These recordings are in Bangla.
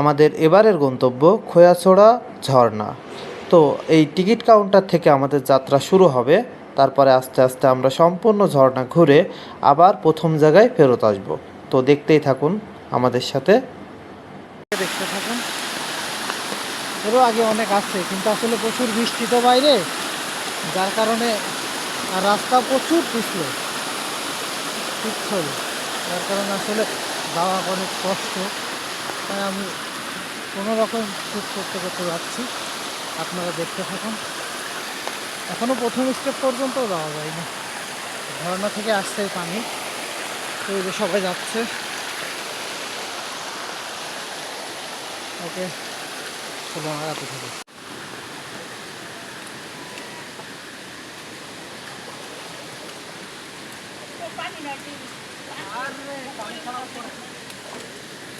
আমাদের এবারের গন্তব্য খোয়াছড়া ঝর্ণা। তো এই টিকিট কাউন্টার থেকে আমাদের যাত্রা শুরু হবে। তারপরে আস্তে আস্তে আমরা সম্পূর্ণ ঝর্ণা ঘুরে আবার প্রথম জায়গায় ফেরত আসব। তো দেখতেই থাকুন আমাদের সাথে। দেখতে থাকুন। এরও আগে অনেক আসছে কিন্তু আসলে প্রচুর বৃষ্টি তো বাইরে। যার কারণে রাস্তা প্রচুর পিছল। পিছল যার কারণে আসলে যাওয়া অনেক কষ্ট। তাই আমি কোনো রকম শ্যুট করতে করতে যাচ্ছি। আপনারা দেখতে থাকুন। এখনও প্রথম স্টেপ পর্যন্ত যাওয়া যায়নি। ঝর্ণা থেকে আসছে পানি। তো এই যে সবাই যাচ্ছে। ওকে চলো আগাতে থাকি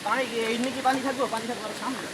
পানি এমনি কি পানি থাকব পানি থাকব আরও সামনে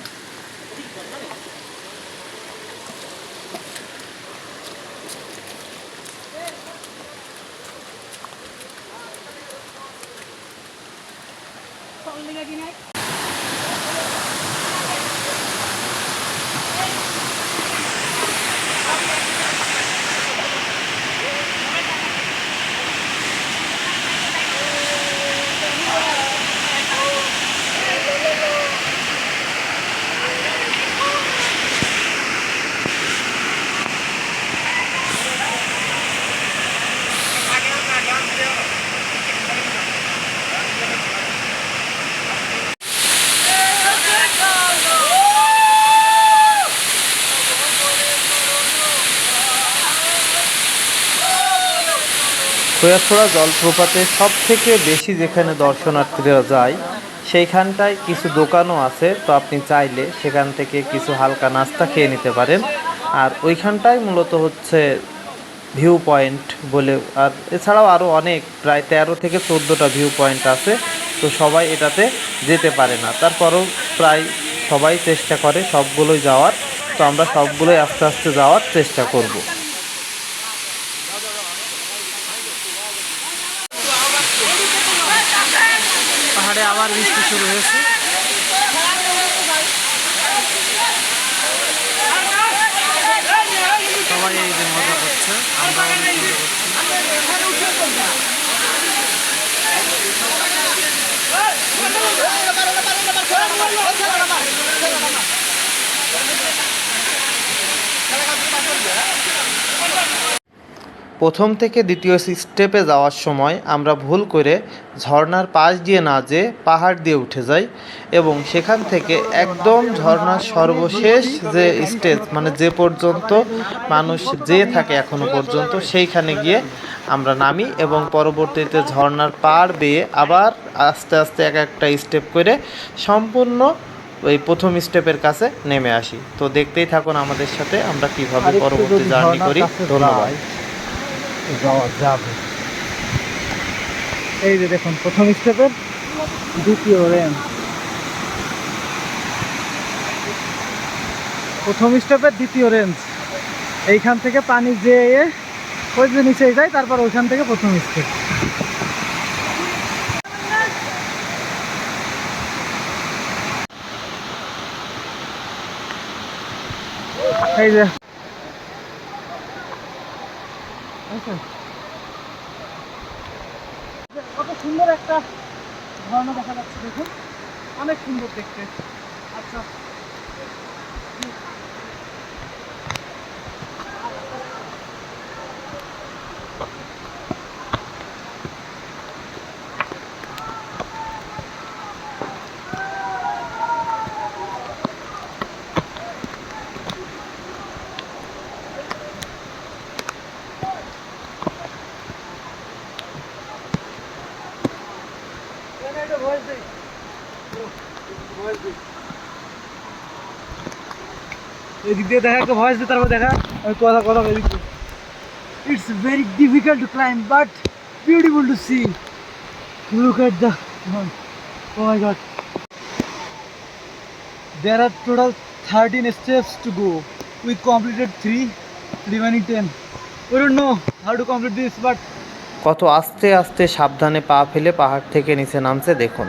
খোয়াছড়া জলপ্রপাতে সব থেকে বেশি যেখানে দর্শনার্থীরা যায়, সেইখানটায় কিছু দোকানও আছে। তো আপনি চাইলে সেখান থেকে কিছু হালকা নাস্তা খেয়ে নিতে পারেন। আর ওইখানটায় মূলত হচ্ছে ভিউ পয়েন্ট বলে, আর এছাড়াও আরও অনেক, প্রায় তেরো থেকে চোদ্দোটা ভিউ পয়েন্ট আছে। তো সবাই এটাতে যেতে পারে না। তারপরও প্রায় সবাই চেষ্টা করে সবগুলোই যাওয়ার। তো আমরা সবগুলোই আস্তে আস্তে যাওয়ার চেষ্টা করব পাহাড়ে আবার বৃষ্টি শুরু হয়েছে। সবাই এই যে মজা করছে প্রথম থেকে দ্বিতীয় স্টেপে যাওয়ার সময় আমরা ভুল করে ঝর্ণার পাশ দিয়ে না যেয়ে পাহাড় দিয়ে উঠে যাই এবং সেখান থেকে একদম ঝর্ণার সর্বশেষ যে স্টেজ মানে যে পর্যন্ত মানুষ যেয়ে থাকে এখনও পর্যন্ত সেইখানে গিয়ে আমরা নামি এবং পরবর্তীতে ঝর্ণার পাড় বেয়ে আবার আস্তে আস্তে এক একটা স্টেপ করে সম্পূর্ণ ওই প্রথম স্টেপের কাছে নেমে আসি। তো দেখতেই থাকুন আমাদের সাথে আমরা কীভাবে পরবর্তী জার্নি করি। ধন্যবাদ। যাওয়া যাবে। এই যে দেখুন, প্রথম স্টেপের দ্বিতীয় রেঞ্জ প্রথম স্টেপের দ্বিতীয় রেঞ্জ এইখান থেকে পানি যেয়ে, ওই যে নিচে যায়, তারপর ওইখান থেকে প্রথম স্টেপ এই যে আচ্ছা। কত সুন্দর একটা ঝর্ণা দেখা যাচ্ছে দেখুন। অনেক সুন্দর দেখতে। আচ্ছা। এদিক দিয়ে দেখা একটা ভয়েস দিয়ে তারপর দেখা আমি কথা কথা এদিক দিয়ে it's very difficult to climb but beautiful to see look at the oh my God There are total 13 steps to go. We completed 3, remaining 10. We don't know how to complete this, but কত আস্তে আস্তে সাবধানে পা ফেলে পাহাড় থেকে নিচে নামছে, দেখুন।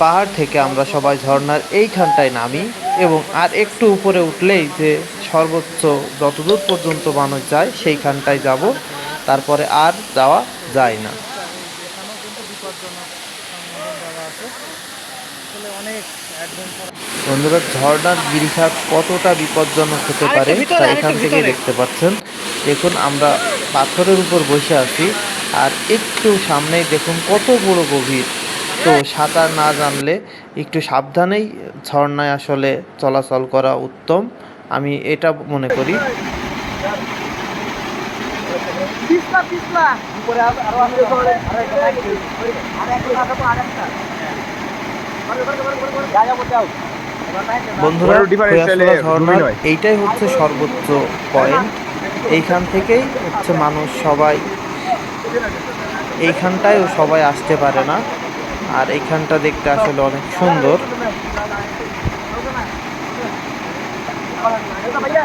পাহাড় থেকে আমরা সবাই ঝর্ণার এইখানটায় নামি এবং আর একটু উপরে উঠলেই যে সর্বোচ্চ যতদূর পর্যন্ত মানুষ যায়, সেইখানটায় যাব। তারপরে আর যাওয়া যায় না এখানেও কিন্তু বিপজ্জনক সম্বোধন দেওয়া আছে আসলে অনেক অ্যাডভেঞ্চার বন্ধুরা ঝর্ণার গিরিখাত কতটা বিপজ্জনক হতে পারে তা এখান থেকেই দেখতে পাচ্ছেন। দেখুন আমরা পাথরের উপর বসে আছি আর একটু সামনেই দেখুন কত বড় গভীর। তো সাঁতার না জানলে একটু সাবধানেই ঝর্ণায় আসলে চলাচল করা উত্তম। আমি এটা মনে করি। পিছলা পিছলা। উপরে আরও আরও আছে আরেকটা। বন্ধুরা ঝর্ণার এইটাই হচ্ছে সর্বোচ্চ পয়েন্ট এইখান থেকেই হচ্ছে মানুষ সবাই এইখানটায়ও সবাই আসতে পারে না। আর এইখানটা দেখতে আসলে অনেক সুন্দর। भैया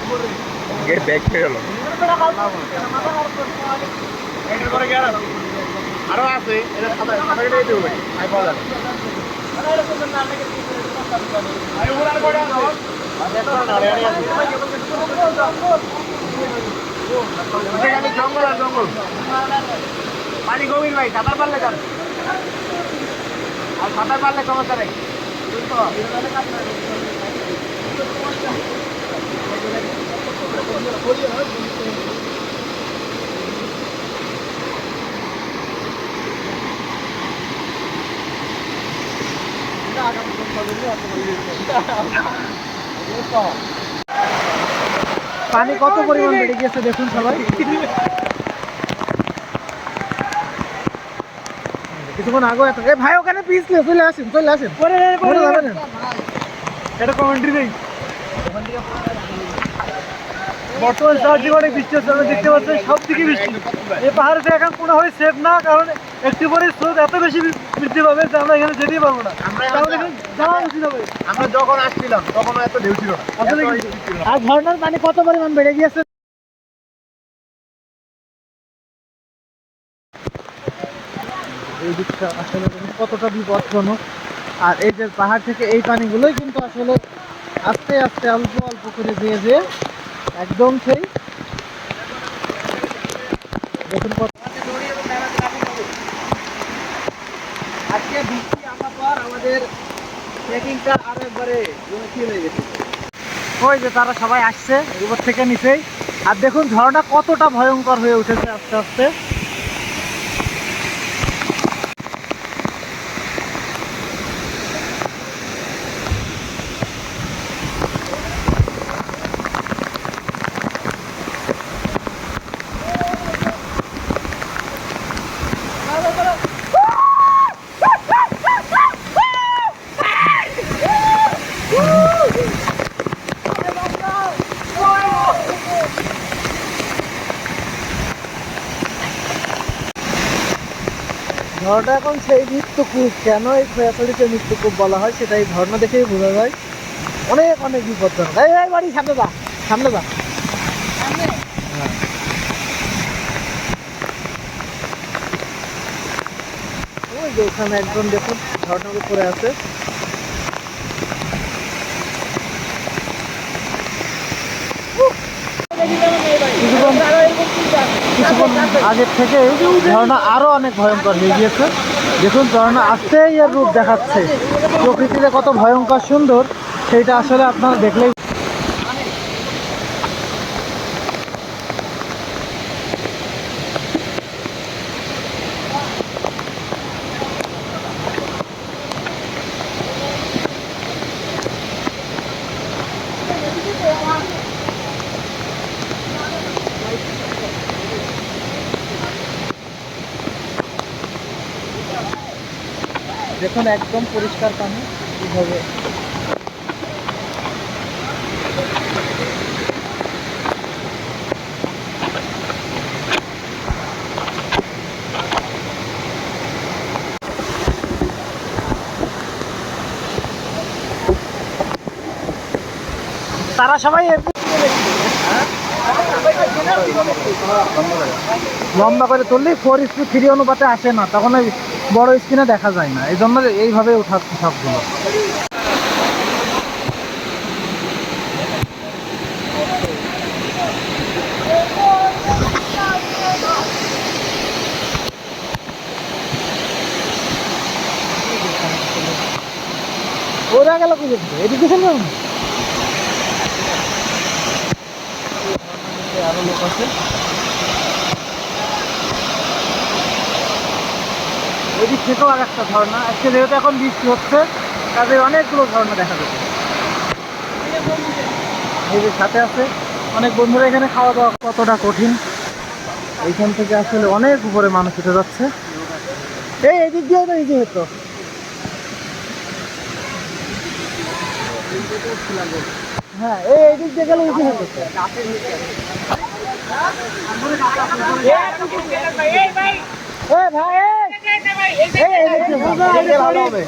আরও আছে জঙ্গল আর জঙ্গল পানি গভীর ভাই, সাঁতার পারলে যান। আর সাঁতার পারলে সমস্যা নেই। পানি কত পরিমাণ বেড়ে গিয়েছে দেখুন সবাই। কিছুক্ষণ আগে এত এ ভাই ওখানে পিছলে চলে আসেন চলে আসেন। এটা কমেন্ট্রি নেই বর্তমান অনেক বৃষ্টি হচ্ছে আমরা দেখতে পাচ্ছেন সব দিকে বৃষ্টি। এই পাহাড়ে এখন কোনোভাবে সেফ না কারণ একটু পরে স্রোত এত বেশি বৃদ্ধি পাবে যে আমরা এখানে যেতেই পারব না। যাওয়া উচিত হবে। আমরা যখন আসছিলাম তখন এত ঢেউ ছিল আসলে। আর ঝর্ণার পানি কত পরিমাণ বেড়ে গিয়েছে? এই দিকটা আসলে কতটা বিপজ্জনক। আর এই যে পাহাড় থেকে এই পানিগুলোই কিন্তু আসলে আস্তে আস্তে অল্প অল্প করে দিয়ে যে একদম সেই। আজকে বৃষ্টি পর আমাদের ট্রেকিংটা হয়ে গেছে। ওই যে তারা সবাই আসছে, উপর থেকে নিচেই। আর দেখুন ঝড়টা কতটা ভয়ঙ্কর হয়ে উঠেছে আস্তে আস্তে। ঝর্ণা এখন সেই মৃত্যুকূপ। কেন এই খোয়াছড়িতে মৃত্যুকূপ বলা হয় সেটা এই ঝর্ণা দেখেই বোঝা যায়। অনেক অনেক বিপজ্জনক এই এই বাড়ি, সামনে যা সামনে যা। হ্যাঁ। ওই যে ওখানে একজন দেখুন ঝর্ণার উপরে আছে। কিছুক্ষণ কিছুক্ষণ আগের থেকে ঝর্ণা আরও অনেক ভয়ঙ্কর হয়ে গিয়েছে। দেখুন, ঝর্ণা আসতেই এর রূপ দেখাচ্ছে। প্রকৃতিতে কত ভয়ঙ্কর সুন্দর, সেইটা আসলে আপনারা দেখলেই দেখুন, একদম পরিষ্কার পানি। এইভাবে। তারা সবাই লম্বা করে তুললেই ফোর স্পিড থ্রি অনুপাতে আসে না। তখন ওই বড় স্ক্রিনে দেখা যায় না। এই জন্য এইভাবে উঠাচ্ছে সবগুলো। ওরা গেল বুঝে এদিকে শুনবে আরও লোক আছে ওইদিক থেকেও আর একটা ঝর্ণা আজকে যেহেতু এখন বৃষ্টি হচ্ছে কাজে অনেকগুলো ঝর্ণা দেখা যাচ্ছে। এই যে সাথে আছে, অনেক বন্ধুরা এখানে খাওয়া দাওয়া কতটা কঠিন, এইখান থেকে আসলে অনেক উপরে মানুষ উঠে যাচ্ছে। এই এদিক দিয়েও তো ইজি হতো হ্যাঁ এই এদিক দিয়ে গেলে ইজি হতো ভাই এই দিয়ে ভালো, এই দিকে ভালো হবে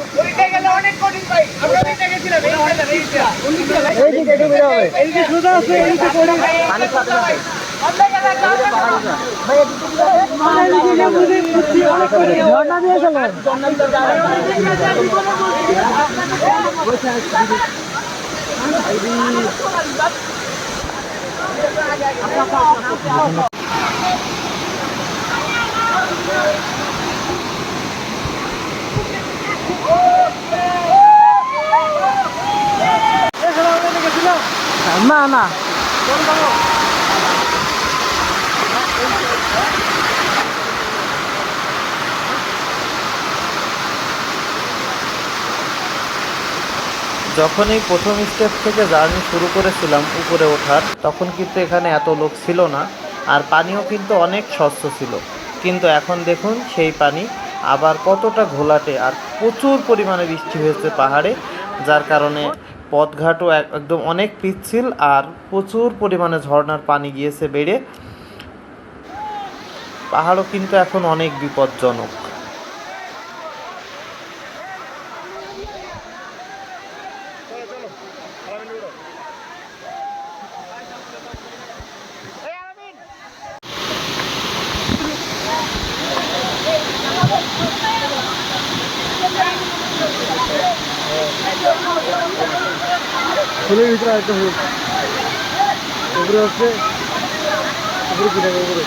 এই দিকে একটু বেরো হবে এই দিকে সোজা আছে এই দিকে করে পানি সাথে সাথে ঝর্ণা দিয়ে চলো না না যখন এই প্রথম স্টেপ থেকে জার্নি শুরু করেছিলাম উপরে ওঠার, তখন কিন্তু এখানে এত লোক ছিল না, আর পানিও কিন্তু অনেক স্বচ্ছ ছিল। কিন্তু এখন দেখুন সেই পানি আবার কতটা ঘোলাটে আর প্রচুর পরিমাণে বৃষ্টি হয়েছে পাহাড়ে, যার কারণে পথঘাটও এক- একদম অনেক পিচ্ছিল আর প্রচুর পরিমাণে ঝর্নার পানি গিয়েছে বেড়ে। পাহাড়ও কিন্তু এখন অনেক বিপজ্জনক। ফুল উপরে। হচ্ছে উপরে কি থাকে উপরে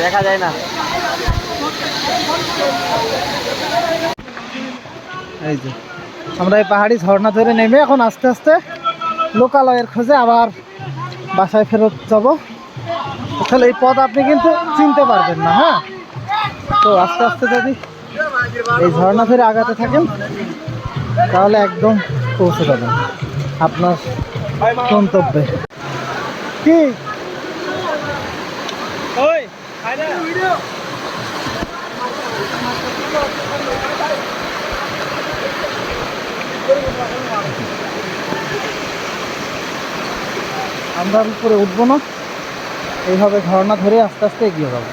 দেখা যায় না। এই যে। আমরা এই পাহাড়ি ঝর্ণা ধরে নেমে এখন আস্তে আস্তে লোকালয়ের খোঁজে আবার বাসায় ফেরত যাব। তাহলে এই পথ আপনি কিন্তু চিনতে পারবেন না হ্যাঁ? তো আস্তে আস্তে যদি এই ঝর্ণা ধরে আগাতে থাকেন, তাহলে একদম পৌঁছে যাবেন। আপনার গন্তব্যে। কি? আমরা উপরে উঠবো না। এইভাবে ঝর্ণা ধরে আস্তে আস্তে এগিয়ে যাব।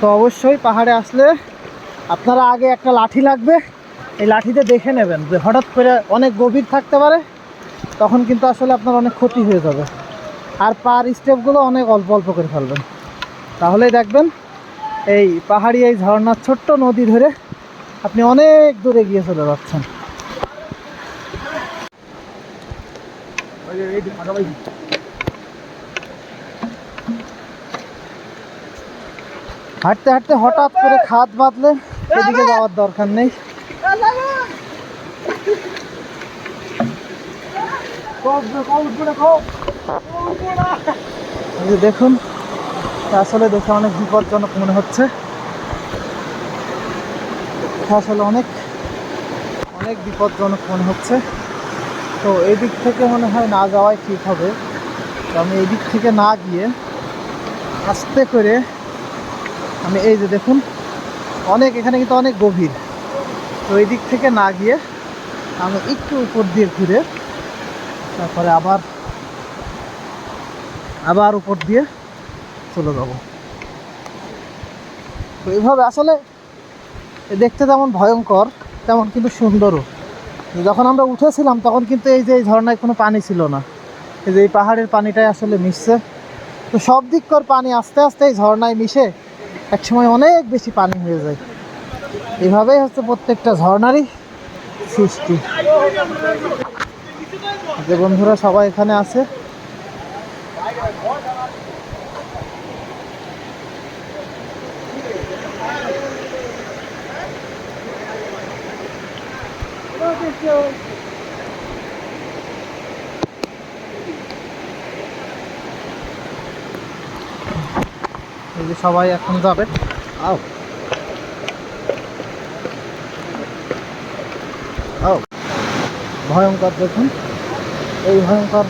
তো অবশ্যই পাহাড়ে আসলে আপনারা আগে একটা লাঠি লাগবে। এই লাঠিতে দেখে নেবেন যে হঠাৎ করে অনেক গভীর থাকতে পারে, তখন কিন্তু আসলে আপনার অনেক ক্ষতি হয়ে যাবে। আর পার স্টেপগুলো অনেক অল্প অল্প করে ফেলবেন। তাহলেই দেখবেন এই পাহাড়ি এই ঝর্ণার ছোট্ট নদী ধরে আপনি অনেক দূরে গিয়ে চলে যাচ্ছেন। হাঁটতে হাঁটতে হঠাৎ করে খাত বাঁধলে এদিকে যাওয়ার দরকার নেই। যে দেখুন আসলে দেখে অনেক বিপজ্জনক মনে হচ্ছে। আসলে অনেক অনেক বিপজ্জনক মনে হচ্ছে। তো এই দিক থেকে মনে হয় না যাওয়াই ঠিক হবে। তো আমি এই দিক থেকে না গিয়ে আস্তে করে আমি এই যে দেখুন, অনেক, এখানে কিন্তু অনেক গভীর। তো এই দিক থেকে না গিয়ে আমি একটু উপর দিয়ে ঘুরে তারপরে আবার আবার উপর দিয়ে চলে যাব। তো এইভাবে আসলে দেখতে যেমন ভয়ঙ্কর, তেমন কিন্তু সুন্দরও। যখন আমরা উঠেছিলাম তখন কিন্তু এই যে এই ঝর্ণায় কোনো পানি ছিল না। এই যে এই পাহাড়ের পানিটাই আসলে মিশছে। তো সব দিককার পানি আস্তে আস্তে এই ঝর্ণায় মিশে একসময় অনেক বেশি পানি হয়ে যায়। এভাবেই হচ্ছে প্রত্যেকটা ঝর্ণারই সৃষ্টি। যে বন্ধুরা সবাই এখানে আছে। এই যে সবাই এখন যাবে। আও। আও। ভয়ঙ্কর দেখুন। এই ভয়ঙ্কর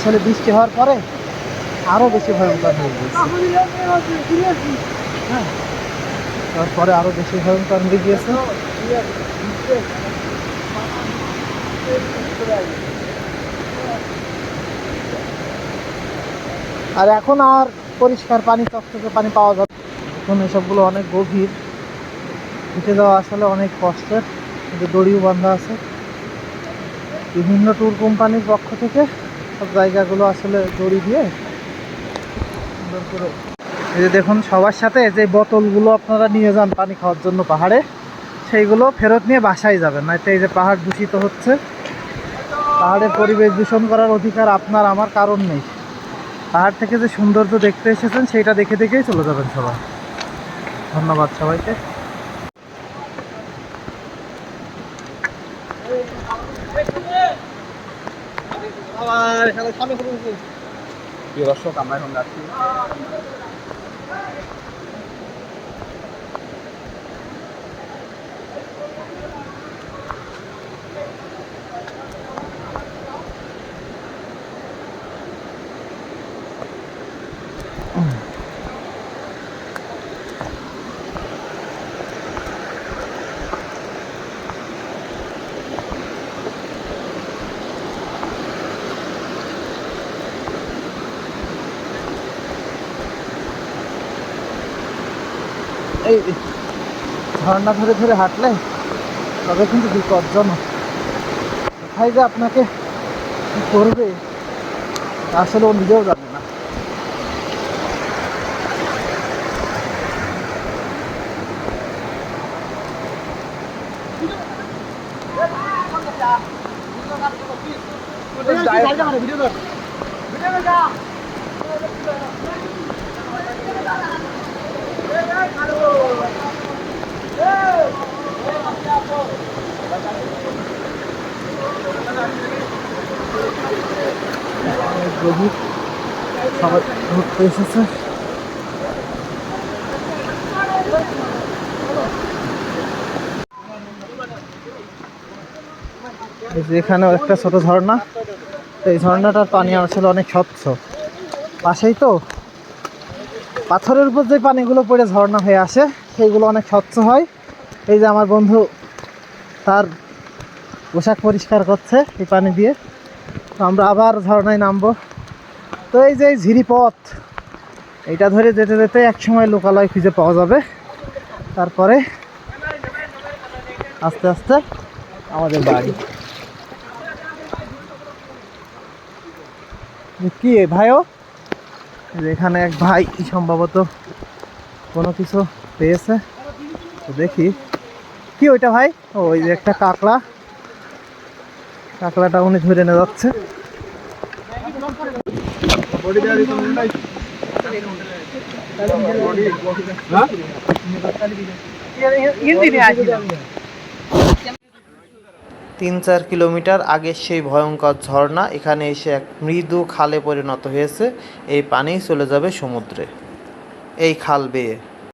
আসলে বৃষ্টি হওয়ার পরে আরও বেশি ভয়ঙ্কর হয়ে গেছে হ্যাঁ। তারপরে আরও বেশি ভয়ঙ্কর হয়ে গিয়েছে। আর এখন আর পরিষ্কার পানি চকচকে পানি পাওয়া যাবে এখন এসবগুলো অনেক গভীর। উঠে যাওয়া আসলে অনেক কষ্টের। কিন্তু দড়িও বান্ধা আছে। বিভিন্ন ট্যুর কোম্পানির পক্ষ থেকে জায়গাগুলো আসলে দড়ি দিয়ে সুন্দর করে। এই যে দেখুন, সবার সাথে যে বোতলগুলো আপনারা নিয়ে যান পানি খাওয়ার জন্য পাহাড়ে, সেইগুলো ফেরত নিয়ে বাসায় যাবেন। না এই যে পাহাড় দূষিত হচ্ছে। পাহাড়ের পরিবেশ দূষণ করার অধিকার আপনার, আমার কারণ নেই। পাহাড় থেকে যে সৌন্দর্য দেখতে এসেছেন, সেইটা দেখে দেখেই চলে যাবেন সবাই। ধন্যবাদ সবাইকে। প্রিয় দর্শক আমরা এখন যাচ্ছি। এই ঝর্ণা ধরে ধরে হাঁটলে তবে কিন্তু বিপজ্জনক। কোথায় যে আপনাকে কি করবে, তা আসলে ও নিজেও জানে না। অনেক গভীর সবাই ঘুরতে এসেছে। একটা ছোট ঝর্ণা। তো এই ঝর্ণাটার পানি আসলে অনেক স্বচ্ছ। পাশেই তো পাথরের উপর যে পানিগুলো পড়ে ঝর্ণা হয়ে আসে, সেইগুলো অনেক স্বচ্ছ হয়। এই যে আমার বন্ধু তার পোশাক পরিষ্কার করছে এই পানি দিয়ে। আমরা আবার ঝর্ণায় নামবো। তো এই যে ঝিরি পথ এটা ধরে যেতে যেতে একসময় লোকালয় খুঁজে পাওয়া যাবে। তারপরে আস্তে আস্তে আমাদের বাড়ি। কি ভাইও? এখানে এক ভাই সম্ভবত কোনো কিছু পেয়েছে। দেখি। কি ওইটা ভাই? ওই যে একটা কাঁকড়া কাঁকড়াটা উনি ধরে নিয়ে যাচ্ছে। তিন চার কিলোমিটার আগের সেই ভয়ঙ্কর ঝর্ণা, এখানে এসে এক মৃদু খালে পরিণত হয়েছে। এই পানি চলে যাবে সমুদ্রে। এই খাল বেয়ে।